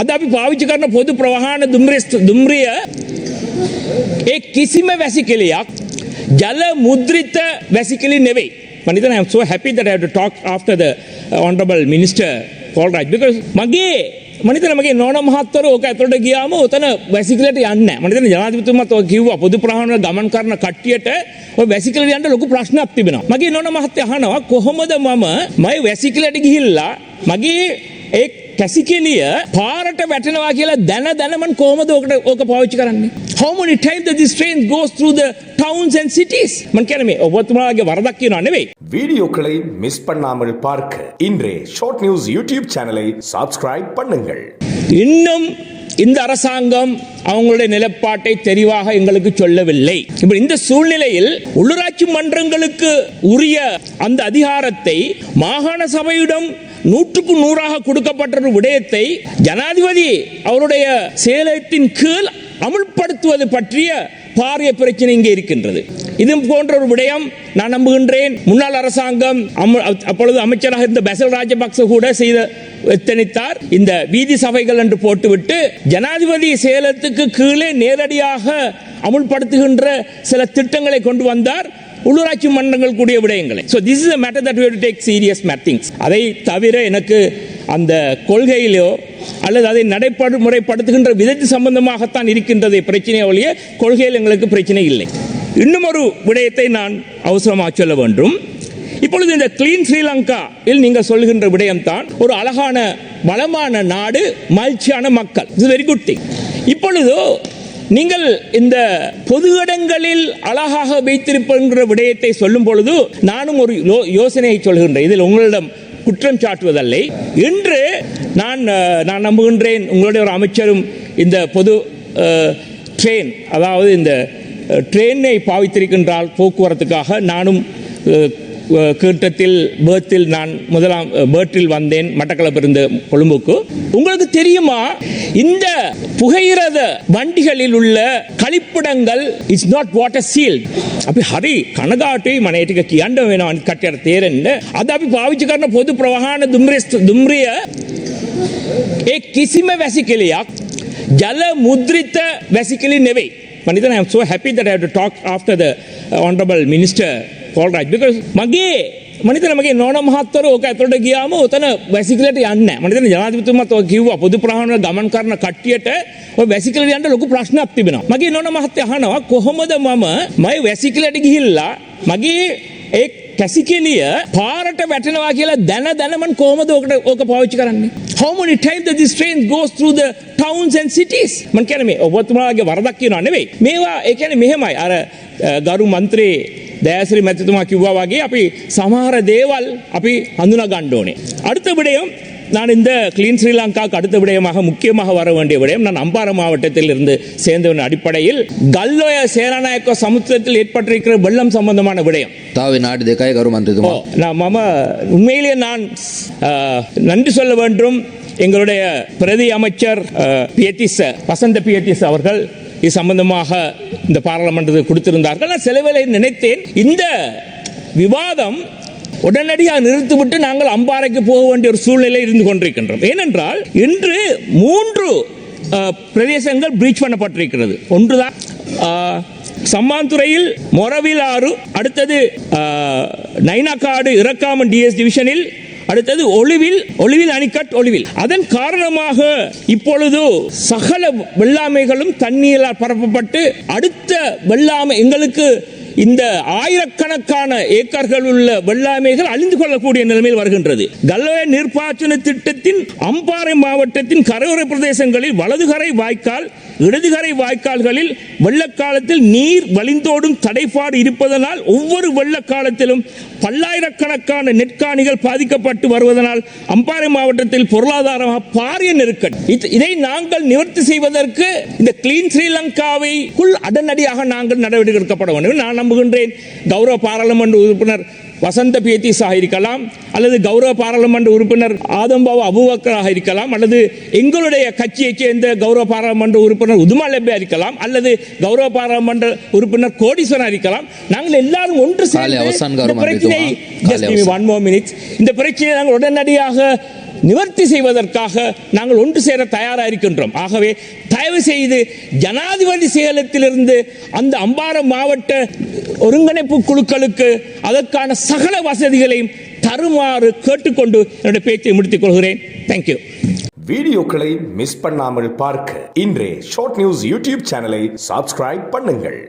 අද අපි පාවිච්චි කරන පොදු ප්‍රවාහන දුම්රිය දුම්රිය ඒ කිසිම වැසිකිලියක් ජල මුද්‍රිත වැසිකිලි නෙවෙයි. මම හිතන්නේ I'm so happy that I have to talk after the uh, honorable minister Paul Raj because මගේ මම හිතන්නේ මගේ නෝන මහත්තයෝ ඕක ඇතුළට ගියාම උතන වැසිකිලට යන්නේ නැහැ. මම හිතන්නේ ජනාධිපතිතුමාත් ඔය කිව්වා පොදු ප්‍රවාහන ගමන් කරන කට්ටියට ඔය වැසිකිලට යන්න ලොකු ප්‍රශ්නයක් තිබෙනවා. මගේ නෝන මහත්තයා අහනවා කොහොමද මම මගේ වැසිකිලට ගිහිල්ලා මගේ ඒ කැසිකෙලිය පාරට වැටෙනවා කියලා දැන දැන මම කොහොමද ඕකට ඕක පාවිච්චි කරන්නේ how many times that this train goes through the towns and cities මම කියන්නේ මේ ඔබතුමාගේ වරදක් කියනවා නෙවෙයි வீடியோக்களை மிஸ் பண்ணாமல் பார்க்க இன்றே ஷார்ட் நியூஸ் யூடியூப் சேனலை சப்ஸ்கிரைப் பண்ணுங்கள் இன்னும் இந்த அரசாங்கம் அவங்களுடைய நிலைப்பாட்டை தெளிவாக எங்களுக்கு சொல்லவில்லை இப்ப இந்த சூழ்நிலையில் உள்ளூராட்சி மன்றங்களுக்கு உரிய அந்த அதிகாரத்தை மாகாண சபையிடம் நூற்றுக்கு நூறாக கொடுக்கப்பட்ட ஒரு விடயத்தை ஜனாதிபதி அவருடைய செயலத்தின் கீழ் அமுல்படுத்துவது பற்றிய பாரிய பிரச்சனை இங்கே இருக்கின்றது. இது போன்ற ஒரு விடயம் நான் நம்புகின்றேன். முன்னாள் அரசாங்கம் அப்பொழுது அமைச்சராக இருந்த பெசல் ராஜபக்ச கூட செய்த எத்தனித்தார். இந்த வீதி சபைகள் என்று போட்டுவிட்டு ஜனாதிபதி சேலத்துக்கு கீழே நேரடியாக அமுல்படுத்துகின்ற சில திட்டங்களை கொண்டு வந்தார். உள்ளூராட்சி மன்றங்கள் கூடிய விடயங்களை. So this is matter that you take serious meetings அதை தவிர எனக்கு அந்த கொள்கையிலோ அல்லது அதை நடைமுறைப்படுத்துகின்ற விதத்து சம்பந்தமாகத்தான் இருக்கின்றது பிரச்சனை ஒழிய கொள்கையில் எங்களுக்கு பிரச்சனை இல்லை. இன்னும் ஒரு விடயத்தை நான் அவசரமாக சொல்ல வேண்டும். இப்பொழுது இந்த கிளீன் ஸ்ரீலங்கா நீங்கள் சொல்லுகின்ற விடயம்தான் ஒரு அழகான வளமான நாடு மகிழ்ச்சியான மக்கள். இட்ஸ் வெரி குட் திங் இப்பொழுது நீங்கள் இந்த பொது இடங்களில் அழகாக வைத்திருக்கின்ற விடயத்தை சொல்லும் பொழுது நானும் ஒரு யோ- யோசனையை சொல்கின்றேன். இதில் உங்களிடம் குற்றம் சாட்டுவதில்லை. இன்று நான் நான் நம்புகின்றேன் உங்களுடைய ஒரு அமைச்சரும் இந்த பொது ட்ரெயின் அதாவது இந்த ட்ரெயினை பாவித்திருக்கின்றால் போக்குவரத்துக்காக நானும் கீட்டத்தில் பேர்த்தில் நான் முதலாம் அஹ், பேர்ட்டில் வந்தேன் மட்டக்களப்பிலிருந்து கொழும்புக்கு உங்களுக்கு தெரியுமா இந்த புகையிரத வண்டிகளில் உள்ள கழிப்பிடங்கள் இஸ் நாட் வாட்டர் சீல்ட் අපි හරි කනගාටුයි මන ඒ ටික කියන්න වෙනවා අනිත් කට්ටියට තේරෙන්න අද අපි පාවිච්චි කරන පොදු ප්‍රවාහන දුම්රිය දුම්රිය ඒ කිසිම වැසිකිලියක් ජල මුද්‍රිත වැසිකිලි නෙවෙයි මම හිතන්නේ I'm so happy that I have to talk after the uh, honorable minister පොල්රයි් බක මගේ මනිතන මගේ නොන මහත්තර ඕක ඇතුට ගියාම ඔතන වැසිකලට යන්න මනිත ජනාතිතුමත් කිව්ව පොදු ප්‍රහණ ගමන් කරන කට්ටියට වැසිකලයන්ට ලොකු ප්‍රශ්නයක් තිබෙන මගේ නොන මහත්‍ය හනවා කොහොමද මම මයි වැසිකලට ගිහිල්ලා මගේ ඒ කැසිකෙලිය පාරට වැටනවා කියලා දැන දැනමන් කෝමද ඕකට ඕක පාවිච්චි කරන්නේ? How many times that this train goes through the towns and cities? මන් කියන්නේ මේ ඔබතුමාගේ වරදක් කියනවා නෙවෙයි. මේවා ඒ කියන්නේ මෙහෙමයි. අර ගරු මන්ත්‍රී දෑසිරි මැතිතුමා කිව්වා වගේ අපි සමහර දේවල් අපි හඳුනා ගන්න ඕනේ அடுத்த விடயம் நான் இந்த கிளீன் ஸ்ரீலங்காவுக்கு அடுத்த விடயமாக முக்கியமாக வர வேண்டிய விடயம் நான் அம்பாறை மாவட்டத்தில் இருந்து சேர்ந்தவன் அடிப்படையில் கல்லோய சேனாநாயக்க சமுத்திரத்தில் ஏற்பட்டிருக்கிற வெள்ளம் சம்பந்தமான விடயம் තව විනාඩි දෙකයි ගරු මන්ත්‍රතුමා. ஓ, நான் மம உண்மையிலேயே நான் ஆ, நன்றி சொல்ல வேண்டும் எங்களுடைய பிரதி அமைச்சர் பியத்திச வசந்த பியத்திச அவர்கள் இது சம்பந்தமாக இந்த பாராளுமன்றத்தில் கொடுத்திருந்தார்கள். நான் செலவேளை நினைத்தேன் இந்த விவாதம் உடனடியாக நிறுத்திவிட்டு நாங்கள் அம்பாறைக்கு போக வேண்டிய ஒரு சூழ்நிலை இருந்து கொண்டிருக்கின்றோம். ஏனென்றால் இன்று மூன்று பிரதேசங்கள் பிரீச் பண்ணப்பட்டிருக்கிறது. ஒன்றுதான் சம்மாந்துறையில் மொரவில் ஆறு அடுத்தது நைனாக்காடு இறக்காமன் டிஎஸ் டிவிஷனில் அடுத்தது ஒளிவில் ஒளிவில் அணிக்கட் ஒளிவில். அதன் காரணமாக இப்பொழுது சகல வெள்ளாமைகளும் தண்ணீரால் பரப்பப்பட்டு அடுத்த வெள்ளாமை எங்களுக்கு இந்த ஆயிரக்கணக்கான ஏக்கர்கள் உள்ள வெள்ளாமைகள் அழிந்து கொள்ளக்கூடிய நிலைமையில் வருகின்றது. கல்லோய நீர்ப்பாசன திட்டத்தின் அம்பாறை மாவட்டத்தின் கரையோர பிரதேசங்களில் வலதுகரை வாய்க்கால் இடதுகரை வாய்க்கால்களில் வெள்ளக்காலத்தில் நீர் வழிந்தோடும் தடைப்பாடு இருப்பதனால் ஒவ்வொரு வெள்ளக்காலத்திலும் பல்லாயிரக்கணக்கான நெற்காணிகள் பாதிக்கப்பட்டு வருவதனால் அம்பாறை மாவட்டத்தில் பொருளாதாரமாக பாரிய நெருக்கடி. இது- இதை நாங்கள் நிவர்த்தி செய்வதற்கு இந்த கிளீன் ஸ்ரீலங்காவைக்குள் அடனடியாக நாங்கள் நடவடிக்கை எடுக்கப்பட வேண்டும். நான் நம்புகின்றேன். கௌரவ பாராளுமன்ற உறுப்பினர் வசந்த பியத்திஸாக இருக்கலாம் அல்லது கௌரவ பாராளுமன்ற உறுப்பினர் ஆதம்பாவ அபுபக்கராக இருக்கலாம் அல்லது எங்களுடைய கட்சியைச் சேர்ந்த கௌரவ பாராளுமன்ற உறுப்பினர் உதுமா லெப்பே இருக்கலாம் அல்லது கௌரவ பாராளுமன்ற உறுப்பினர் கோடீஸ்வரன் இருக்கலாம். நாங்கள் எல்லாரும் ஒன்று சேர்ந்து இந்த minute. இந்த பிரச்சனையை நாங்கள் உடனடியாக நிவர்த்தி செய்வதற்காக நாங்கள் ஒன்று சேர தயாராக இருக்கின்றோம். ஆகவே தயவு செய்து ஜனாதிபதி செயலத்திலிருந்து அந்த அம்பாறை மாவட்ட ஒருங்கிணைப்பு குழுக்களுக்கு அதற்கான சகல வசதிகளையும் தருமாறு கேட்டுக்கொண்டு என்னுடைய பேச்சை முடித்துக் கொள்கிறேன். தேங்க்யூ வீடியோக்களை மிஸ் பண்ணாமல் பார்க்க இன்றே ஷார்ட் நியூஸ் யூடியூப் சேனலை சப்ஸ்கிரைப் பண்ணுங்கள்.